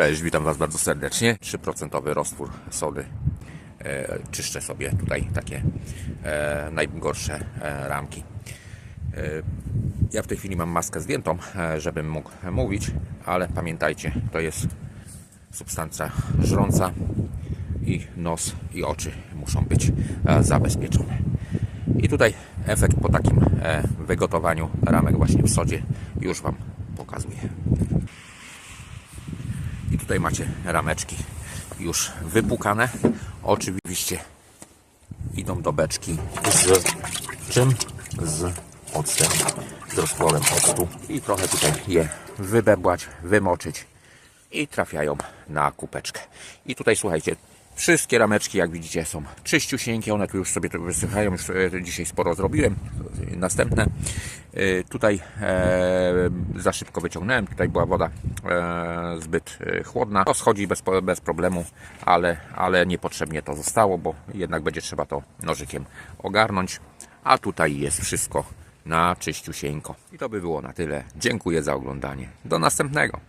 Cześć, witam Was bardzo serdecznie. 3% roztwór sody. E, czyszczę sobie tutaj takie e, najgorsze e, ramki. E, ja w tej chwili mam maskę zdjętą, e, żebym mógł mówić, ale pamiętajcie, to jest substancja żrąca i nos i oczy muszą być e, zabezpieczone. I tutaj efekt po takim e, wygotowaniu ramek właśnie w sodzie już Wam pokazuję. Tutaj macie rameczki już wypukane. Oczywiście idą do beczki z czym? Z octem, z roztworem octu. I trochę tutaj je wybebłać, wymoczyć i trafiają na kupeczkę. I tutaj słuchajcie, wszystkie rameczki jak widzicie są czyściusieńkie, one tu już sobie wysychają, już e, dzisiaj sporo zrobiłem. Następne E, tutaj e, za szybko wyciągnąłem, tutaj była woda zbyt chłodna. To schodzi bez, bez problemu, ale, ale niepotrzebnie to zostało, bo jednak będzie trzeba to nożykiem ogarnąć. A tutaj jest wszystko na czyściusieńko. I to by było na tyle. Dziękuję za oglądanie. Do następnego.